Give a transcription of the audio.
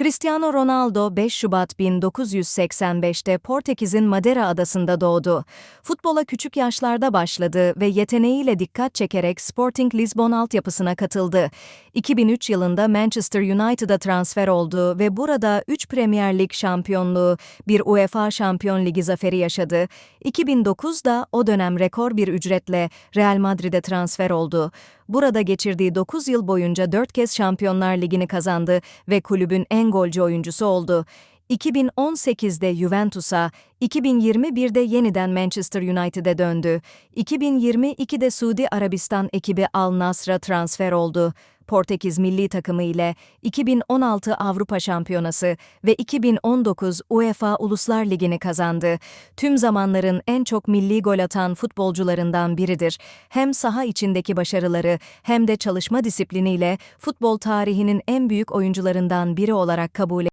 Cristiano Ronaldo 5 Şubat 1985'te Portekiz'in Madeira adasında doğdu. Futbola küçük yaşlarda başladı ve yeteneğiyle dikkat çekerek Sporting Lisbon altyapısına katıldı. 2003 yılında Manchester United'a transfer oldu ve burada 3 Premier Lig şampiyonluğu, bir UEFA Şampiyon Ligi zaferi yaşadı. 2009'da o dönem rekor bir ücretle Real Madrid'e transfer oldu. Burada geçirdiği 9 yıl boyunca 4 kez Şampiyonlar Ligi'ni kazandı ve kulübün en golcü oyuncusu oldu. 2018'de Juventus'a, 2021'de yeniden Manchester United'e döndü. 2022'de Suudi Arabistan ekibi Al Nasr'a transfer oldu. Portekiz milli takımı ile 2016 Avrupa Şampiyonası ve 2019 UEFA Uluslar Ligi'ni kazandı. Tüm zamanların en çok milli gol atan futbolcularından biridir. Hem saha içindeki başarıları hem de çalışma disipliniyle futbol tarihinin en büyük oyuncularından biri olarak kabul